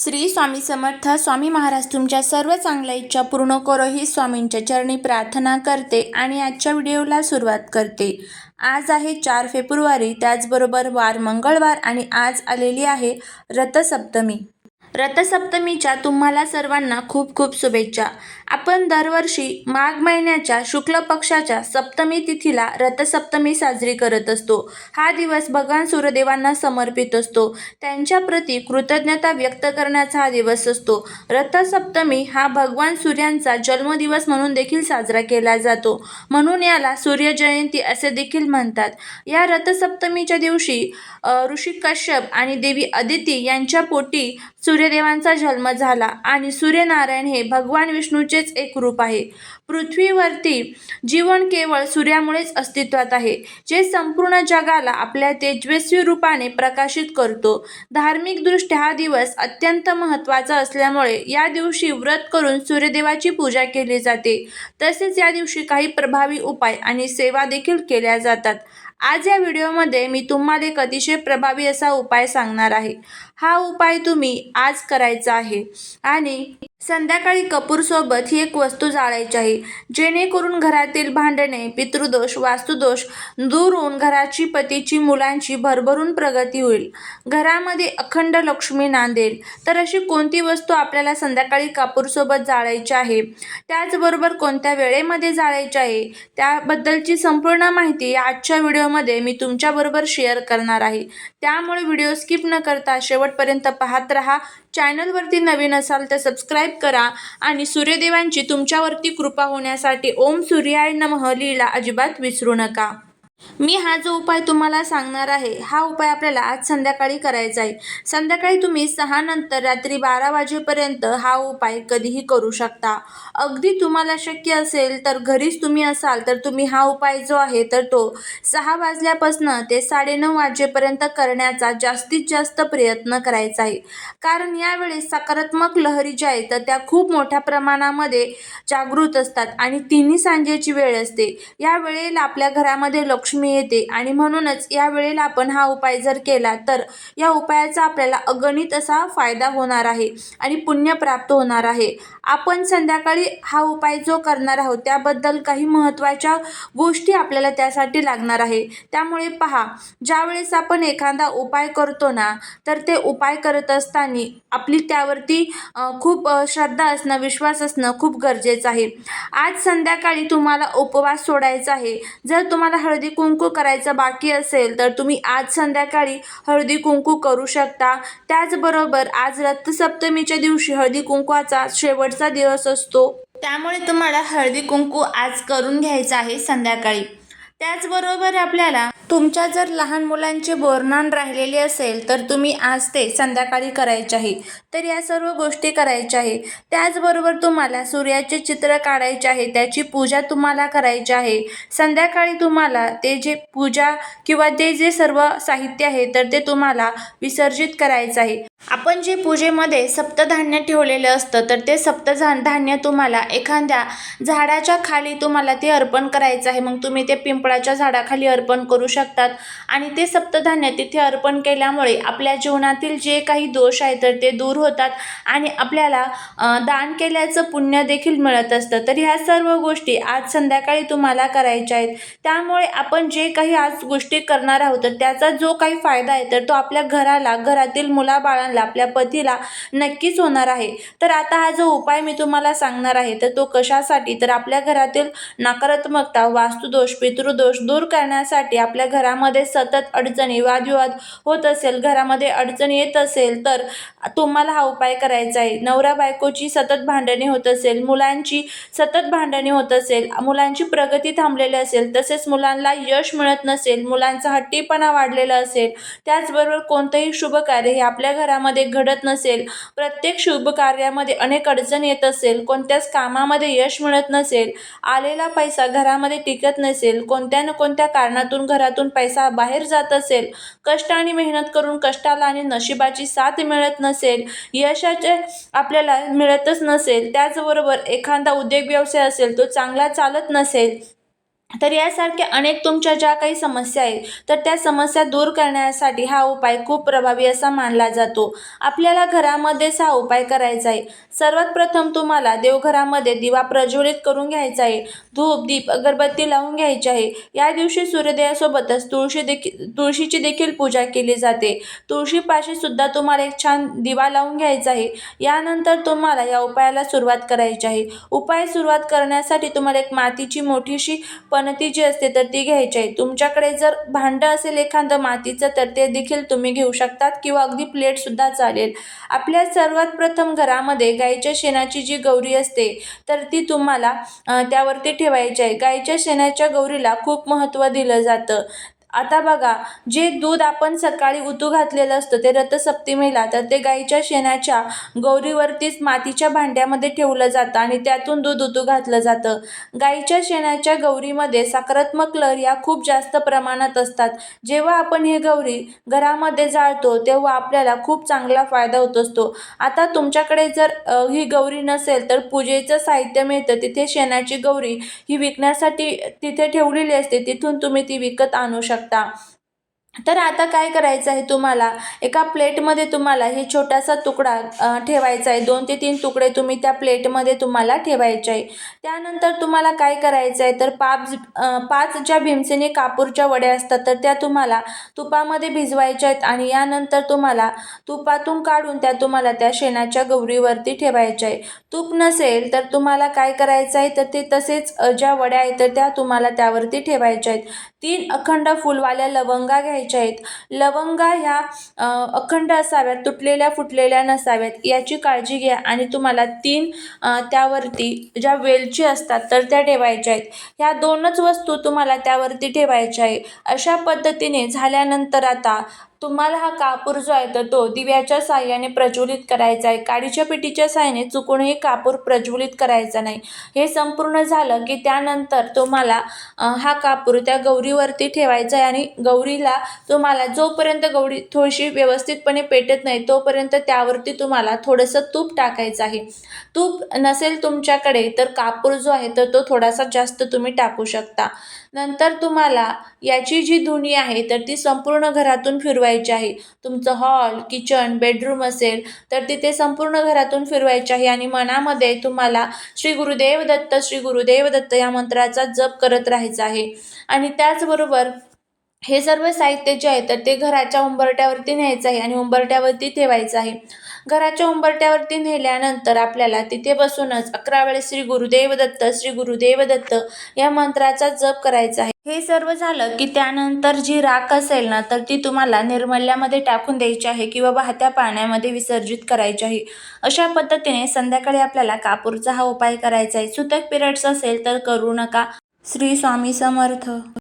श्री स्वामी समर्थ स्वामी महाराज तुमच्या सर्व चांगल्या इच्छा पूर्ण करो ही स्वामींच्या चरणी प्रार्थना करते आणि आजच्या व्हिडिओला सुरुवात करते. आज आहे चार फेब्रुवारी त्याचबरोबर वार मंगळवार आणि आज आलेली आहे रथसप्तमी. रथसप्तमीच्या तुम्हाला सर्वांना खूप खूप शुभेच्छा. आपण दरवर्षी माघ महिन्याच्या शुक्ल पक्षाच्या सप्तमी तिथीला रथसप्तमी साजरी करत असतो. हा दिवस भगवान सूर्यदेवांना समर्पित असतो. त्यांच्याप्रती कृतज्ञता व्यक्त करण्याचा हा दिवस असतो. रथसप्तमी हा भगवान सूर्यांचा जन्मदिवस म्हणून देखील साजरा केला जातो. म्हणून याला सूर्यजयंती असे देखील म्हणतात. या रथसप्तमीच्या दिवशी ऋषी कश्यप आणि देवी अदिती यांच्या पोटी सूर्यदेवांचा जन्म झाला आणि सूर्यनारायण हे भगवान विष्णूचेच एक रूप आहे. पृथ्वीवरती जीवन केवळ सूर्यामुळेच अस्तित्वात आहे जे संपूर्ण जगाला आपल्या तेजस्वी रूपाने प्रकाशित करतो. धार्मिकदृष्ट्या हा दिवस अत्यंत महत्त्वाचा असल्यामुळे या दिवशी व्रत करून सूर्यदेवाची पूजा केली जाते. तसेच या दिवशी काही प्रभावी उपाय आणि सेवा देखील केल्या जातात. आज या व्हिडिओमध्ये मी तुम्हाला एक अतिशय प्रभावी असा उपाय सांगणार आहे. हा उपाय तुम्ही आज करायचा आहे. आणि संध्याकाळी कपूरसोबत ही एक वस्तू जाळायची आहे. जेणेकरून घरातील भांडणे पितृदोष वास्तुदोष दूर होऊन घराची पतीची मुलांची भरभरून प्रगती होईल. घरामध्ये अखंड लक्ष्मी नांदेल. तर अशी कोणती वस्तू आपल्याला संध्याकाळी कापूरसोबत जाळायची आहे? त्याचबरोबर कोणत्या वेळेमध्ये जाळायची आहे? त्याबद्दलची संपूर्ण माहिती आजच्या व्हिडिओमध्ये मी तुमच्याबरोबर शेअर करणार आहे. त्यामुळे व्हिडिओ स्किप न करता शेवटपर्यंत पाहत राहा. चॅनलवरती नवीन असाल तर सबस्क्राईब करा आणि सूर्यदेवांची तुमच्यावरती कृपा होण्यासाठी ओम सूर्याय नमः लिहिला अजिबात विसरू नका. मी हा जो उपाय तुम्हाला सांगणार आहे हा उपाय आपल्याला आज संध्याकाळी करायचा आहे. संध्याकाळी तुम्ही सहा नंतर रात्री बारा वाजेपर्यंत हा उपाय कधीही करू शकता. अगदी तुम्हाला शक्य असेल तर घरीच तुम्ही असाल तर तुम्ही हा उपाय जो आहे तर तो सहा वाजल्यापासनं ते साडेनऊ वाजेपर्यंत करण्याचा जास्तीत जास्त प्रयत्न करायचा आहे. कारण यावेळेस सकारात्मक लहरी ज्या आहेत तर त्या खूप मोठ्या प्रमाणामध्ये जागृत असतात आणि तिन्ही सांजेची वेळ असते. या वेळेला आपल्या घरामध्ये लक्ष लक्ष्मी येते. आणि म्हणूनच या वेळेला आपण हा उपाय जर केला तर या उपायाचा आपल्याला अगणित असा फायदा होणार आहे आणि पुण्य प्राप्त होणार आहे. आपण संध्याकाळी हा उपाय जो करणार आहोत त्याबद्दल काही महत्त्वाच्या गोष्टी आपल्याला त्यासाठी लागणार आहे. त्यामुळे पहा ज्यावेळेस आपण एखादा उपाय करतो ना तर ते उपाय करत असताना आपली त्यावरती खूप श्रद्धा असणं विश्वास असणं खूप गरजेचं आहे. आज संध्याकाळी तुम्हाला उपवास सोडायचा आहे. जर तुम्हाला हळदी कुंकू करायचं बाकी असेल तर तुम्ही आज संध्याकाळी हळदी कुंकू करू शकता. त्याचबरोबर आज रथसप्तमीच्या दिवशी हळदी कुंकवाचा शेवटचा दिवस असतो. त्यामुळे तुम्हाला हळदी कुंकू आज करून घ्यायचं आहे संध्याकाळी. त्याचबरोबर आपल्याला तुमच्या जर लहान मुलांचे बोरनान राहिलेले असेल तर तुम्ही आज ते संध्याकाळी करायचे आहे. तर या सर्व गोष्टी करायच्या आहे. त्याचबरोबर तुम्हाला सूर्याचे चित्र काढायचे आहे. त्याची पूजा तुम्हाला करायची आहे. संध्याकाळी तुम्हाला ते जे पूजा किंवा ते जे सर्व साहित्य आहे तर ते तुम्हाला विसर्जित करायचं आहे. आपण जे पूजेमध्ये सप्तधान्य ठेवलेलं असतं तर ते सप्तधा धान्य तुम्हाला एखाद्या झाडाच्या खाली तुम्हाला ते अर्पण करायचं आहे. मग तुम्ही ते पिंपळाच्या झाडाखाली अर्पण करू शकतात. आणि ते सप्तधान्य तिथे अर्पण केल्यामुळे आपल्या जीवनातील जे काही दोष आहे तर ते दूर होतात. आणि आपल्याला दान केल्याचं पुण्य देखील मिळत असतं. तर ह्या सर्व गोष्टी आज संध्याकाळी तुम्हाला करायच्या आहेत. त्यामुळे आपण जे काही आज गोष्टी करणार आहोत तर त्याचा जो काही फायदा आहे तर तो आपल्या घराला घरातील मुलाबाळांना आपल्या पतीला नक्कीच होणार आहे. तर आता हा जो उपाय मी तुम्हाला सांगणार आहे तर तो कशासाठी? तर आपल्या घरातील नकारात्मकता वास्तुदोष पितृदोष दूर करण्यासाठी आपल्या घरामध्ये सतत अडचणी वादविवाद होत असेल घरामध्ये अडचण येत असेल तर तुम्हाला हा उपाय करायचा आहे. नवरा बायकोची सतत भांडणे होत असेल मुलांची सतत भांडणे होत असेल मुलांची प्रगती थांबलेली असेल तसेच मुलांना यश मिळत नसेल मुलांचा हट्टीपणा वाढलेला असेल त्याचबरोबर कोणतंही शुभ कार्य हे आपल्या घरामध्ये घडत नसेल प्रत्येक शुभ कार्यामध्ये अनेक अडचण येत असेल कोणत्याच कामामध्ये यश मिळत नसेल आलेला पैसा घरामध्ये टिकत नसेल कोणत्या न कोणत्या कारणातून घरातून पैसा बाहेर जात असेल कष्ट आणि मेहनत करून कष्टाला आणि नशिबाची साथ मिळत नसेल यशाचे आपल्याला मिळतच नसेल त्याचबरोबर एखादा उद्योग व्यवसाय असेल तो चांगला चालत नसेल तर यासारख्या अनेक तुमच्या ज्या काही समस्या आहेत तर त्या समस्या दूर करण्यासाठी हा उपाय खूप प्रभावी असा मानला जातो. आपल्याला घरामध्येच हा उपाय करायचा आहे. सर्वात प्रथम तुम्हाला देवघरामध्ये दिवा प्रज्वलित करून घ्यायचा आहे. धूप दीप अगरबत्ती लावून घ्यायची आहे. या दिवशी सूर्योदयासोबतच तुळशी देखील तुळशीची देखील पूजा केली जाते. तुळशीपाशी सुद्धा तुम्हाला एक छान दिवा लावून घ्यायचा आहे. यानंतर तुम्हाला या उपायाला सुरुवात करायची आहे. उपाय सुरुवात करण्यासाठी तुम्हाला एक मातीची मोठीशी पणती जी असते तर ती घ्यायची आहे. तुमच्याकडे जर भांडं असेल एखादं मातीचं तर ते देखील तुम्ही घेऊ शकतात किंवा अगदी प्लेटसुद्धा चालेल. आपल्या सर्वात प्रथम घरामध्ये गाईच्या शेणाची जी गौरी असते तर ती तुम्हाला त्यावरती ठेवायची आहे. गाईच्या शेणाच्या गौरीला खूप महत्त्व दिलं जातं. आता बघा जे दूध आपण सकाळी उतू घातलेलं असतं ते रथसप्तमीला तर ते गाईच्या शेणाच्या गौरीवरतीच मातीच्या भांड्यामध्ये ठेवलं जातं आणि त्यातून दूध उतू घातलं जातं. गाईच्या शेणाच्या गौरीमध्ये सकारात्मक लहर या खूप जास्त प्रमाणात असतात. जेव्हा आपण ही गौरी घरामध्ये जाळतो तेव्हा आपल्याला खूप चांगला फायदा होत असतो. आता तुमच्याकडे जर ही गौरी नसेल तर पूजेचं साहित्य मिळतं. तिथे शेणाची गौरी ही विकण्यासाठी तिथे ठेवलेली असते. तिथून तुम्ही ती विकत आणू शकता. तर आता काय करायचं आहे तुम्हाला? एका प्लेटमध्ये तुम्हाला हे छोटासा तुकडा ठेवायचा आहे. दोन ते तीन तुकडे तुम्ही त्या प्लेटमध्ये तुम्हाला ठेवायचे आहे. त्यानंतर तुम्हाला काय करायचं आहे? तर पाच पाच ज्या भीमसेनी कापूरच्या वड्या असतात तर त्या तुम्हाला तुपामध्ये भिजवायच्या आहेत आणि यानंतर तुम्हाला तुपातून काढून त्या तुम्हाला त्या शेणाच्या गौरीवरती ठेवायच्या आहे. तूप नसेल तर तुम्हाला काय करायचं आहे? तर ते तसेच ज्या वड्या आहेत तर त्या तुम्हाला त्यावरती ठेवायच्या आहेत. तीन अखंड फुलवाल्या लवंगा घ्यायच्या आहेत. लवंगा ह्या अखंड असाव्यात तुटलेल्या फुटलेल्या नसाव्यात याची काळजी घ्या आणि तुम्हाला तीन त्यावरती ज्या वेलची असतात तर त्या ठेवायच्या आहेत. ह्या दोनच वस्तू तुम्हाला त्यावरती ठेवायच्या आहे अशा पद्धतीने झाल्यानंतर आता तुम्हाला हा कापूर जो आहे तर तो दिव्याच्या साह्याने प्रज्वलित करायचा आहे. काडीच्या पिठीच्या साह्याने चुकूनही कापूर प्रज्वलित करायचा नाही. हे संपूर्ण झालं की त्यानंतर तुम्हाला हा कापूर त्या गौरीवरती ठेवायचा आहे आणि गौरीला तुम्हाला जोपर्यंत गौरी थोडीशी व्यवस्थितपणे पेटत नाही तोपर्यंत त्यावरती तुम्हाला थोडंसं तूप टाकायचं आहे. तूप नसेल तुमच्याकडे तर कापूर जो आहे तर तो थोडासा जास्त तुम्ही टाकू शकता. नंतर तुम्हाला याची जी धुणी आहे तर ती संपूर्ण घरातून फिरवायची आहे. तुमचं हॉल किचन बेडरूम असेल तर तिथे संपूर्ण घरातून फिरवायची आहे आणि मनामध्ये तुम्हाला श्री गुरुदेव दत्त श्री गुरुदेव दत्त या मंत्राचा जप करत राहायचा आहे. आणि त्याचबरोबर हे सर्व साहित्य जे आहे तर ते घराच्या उंबरट्यावरती न्यायचं आहे आणि उंबरट्यावरती ठेवायचं आहे. घराच्या उंबरट्यावरती नेल्यानंतर आपल्याला तिथे बसूनच अकरा वेळेस श्री गुरुदेव दत्त श्री गुरुदेव दत्त या मंत्राचा जप करायचा आहे. हे सर्व झालं की त्यानंतर जी राख असेल ना तर ती तुम्हाला निर्मल्यामध्ये टाकून द्यायची आहे किंवा वाहत्या पाण्यामध्ये विसर्जित करायची आहे. अशा पद्धतीने संध्याकाळी आपल्याला कापूरचा हा उपाय करायचा आहे. सुतक पिरियड्स असेल तर करू नका. श्री स्वामी समर्थ.